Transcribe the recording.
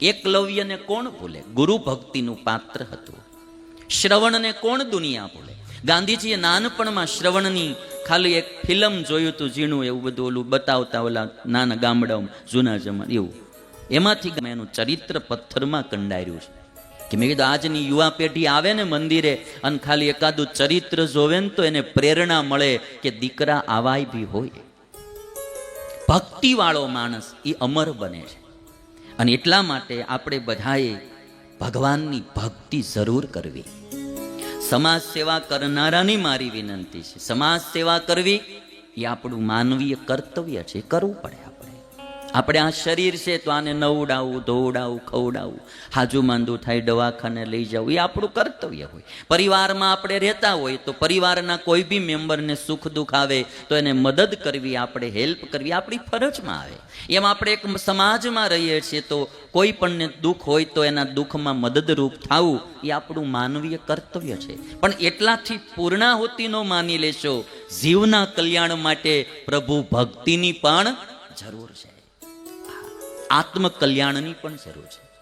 એકલવ્યને કોણ ભૂલે? ગુરુ ભક્તિનું પાત્ર હતું. શ્રવણને કોણ દુનિયા ભૂલે? ગાંધીજીએ નાનપણમાં શ્રવણની ખાલી એક ફિલ્મ જોયું હતું, ઝીણું એવું બધું ઓલું બતાવતા ઓલા નાના ગામડાઓમાં, જૂના જમા એવું. એમાંથી મેં એનું ચરિત્ર પથ્થરમાં કંડાર્યું છે. કે મેં કીધું, આજની યુવા પેઢી આવે ને મંદિરે અને ખાલી એકાદું ચરિત્ર જોવે ને તો એને પ્રેરણા મળે કે દીકરા આવાય બી હોય. ભક્તિવાળો માણસ એ અમર બને છે. અને એટલા માટે આપણે બધાએ ભગવાનની ભક્તિ જરૂર કરવી. સમાજ સેવા કરનારાની મારી વિનંતી છે. સમાજ સેવા કરવી એ આપણું માનવીય કર્તવ્ય છે. કરવું પડે. આપણે આ શરીર છે તો આને નવડાવવું ધોવડાવવું ખવડાવવું હાજુ માંદું થાય, દવાખાને લઈ જવું એ આપણું કર્તવ્ય હોય. પરિવારમાં આપણે રહેતા હોય તો પરિવારના કોઈ બી મેમ્બરને સુખ દુઃખ આવે તો એને મદદ કરવી, આપણે હેલ્પ કરવી, આપણી ફરજમાં આવે. એમ આપણે એક સમાજમાં રહીએ છીએ તો કોઈ પણને દુઃખ હોય તો એના દુઃખમાં મદદરૂપ થવું એ આપણું માનવીય કર્તવ્ય છે. પણ એટલાથી પૂર્ણાહુતિ નો માની લેશો, જીવના કલ્યાણ માટે પ્રભુ ભક્તિની પણ જરૂર છે. આત્મ કલ્યાણની પણ જરૂર છે.